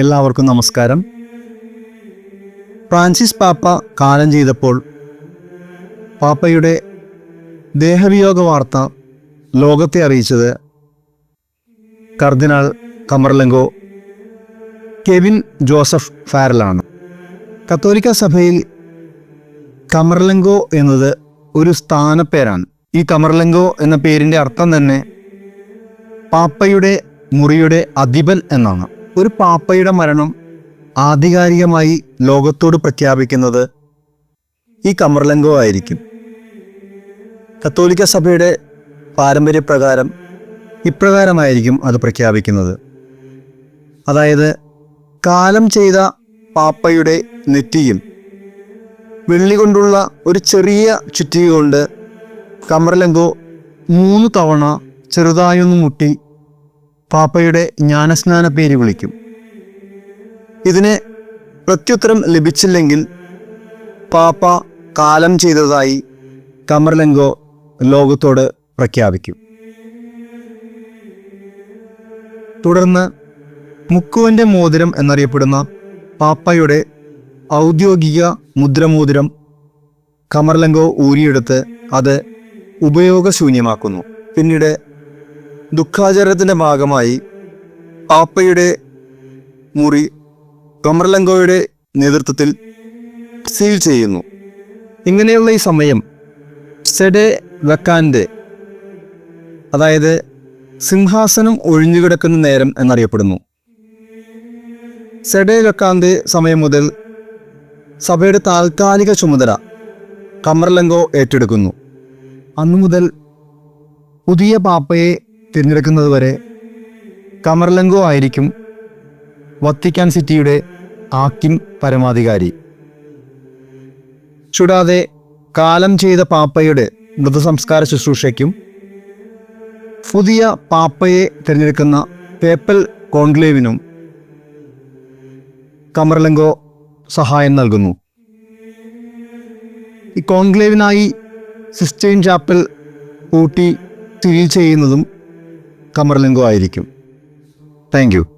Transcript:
എല്ലാവർക്കും നമസ്കാരം. ഫ്രാൻസിസ് പാപ്പ കാലം ചെയ്തപ്പോൾ പാപ്പയുടെ ദേഹവിയോഗ വാർത്ത ലോകത്തെ അറിയിച്ചത് കർദിനാൾ കമർലങ്കോ കെവിൻ ജോസഫ് ഫാരലാണ്. കത്തോലിക്ക സഭയിൽ കമർലങ്കോ എന്നത് ഒരു സ്ഥാനപ്പേരാണ്. ഈ കമർലങ്കോ എന്ന പേരിന്റെ അർത്ഥം തന്നെ പാപ്പയുടെ മുറിയുടെ അധിപൻ എന്നാണ്. ഒരു പാപ്പയുടെ മരണം ആധികാരികമായി ലോകത്തോട് പ്രഖ്യാപിക്കുന്നത് ഈ കമർലംഗോ ആയിരിക്കും. കത്തോലിക്ക സഭയുടെ പാരമ്പര്യപ്രകാരം ഇപ്രകാരമായിരിക്കും അത് പ്രഖ്യാപിക്കുന്നത്. അതായത് കാലം ചെയ്ത പാപ്പയുടെ നെറ്റിയും വെള്ളി കൊണ്ടുള്ള ഒരു ചെറിയ ചുറ്റിക കൊണ്ട് കമർലംഗോ മൂന്ന് തവണ ചെറുതായൊന്ന് മുട്ടി പാപ്പയുടെ ജ്ഞാനസ്നാന പേര് വിളിക്കും. ഇതിന് പ്രത്യുത്തരം ലഭിച്ചില്ലെങ്കിൽ പാപ്പ കാലം ചെയ്തതായി കമർലെങ്കോ ലോകത്തോട് പ്രഖ്യാപിക്കും. തുടർന്ന് മുക്കുവന്റെ മോതിരം എന്നറിയപ്പെടുന്ന പാപ്പയുടെ ഔദ്യോഗിക മുദ്രമോതിരം കമർലങ്കോ ഊരിയെടുത്ത് അത് ഉപയോഗശൂന്യമാക്കുന്നു. പിന്നീട് ദുഃഖാചരണത്തിന്റെ ഭാഗമായി ആപ്പയുടെ മുറി കമർലങ്കോയുടെ നേതൃത്വത്തിൽ സീൽ ചെയ്യുന്നു. ഇങ്ങനെയുള്ള ഈ സമയം സെഡെ വെക്കാന്റെ അതായത് സിംഹാസനം ഒഴിഞ്ഞുകിടക്കുന്ന നേരം എന്നറിയപ്പെടുന്നു. സെഡെ വെക്കാന്റെ സമയം മുതൽ സഭയുടെ താൽക്കാലിക ചുമതല കമർലങ്കോ ഏറ്റെടുക്കുന്നു. അന്നു മുതൽ പുതിയ പാപ്പയെ തിരഞ്ഞെടുക്കുന്നതുവരെ കമർലങ്കോ ആയിരിക്കും വത്തിക്കാൻ സിറ്റിയുടെ ആക്കിം പരമാധികാരി. ചൂടാതെ കാലം ചെയ്ത പാപ്പയുടെ മൃതസംസ്കാര ശുശ്രൂഷയ്ക്കും പുതിയ പാപ്പയെ തിരഞ്ഞെടുക്കുന്ന പേപ്പൽ കോൺക്ലേവിനും കമർലങ്കോ സഹായം നൽകുന്നു. ഈ കോൺക്ലേവിനായി സിസ്റ്റൈൻ ചാപ്പൽ കൂട്ടി സ്ഥിതി ചെയ്യുന്നതും കമർലിംഗോ ആയിരിക്കും. താങ്ക്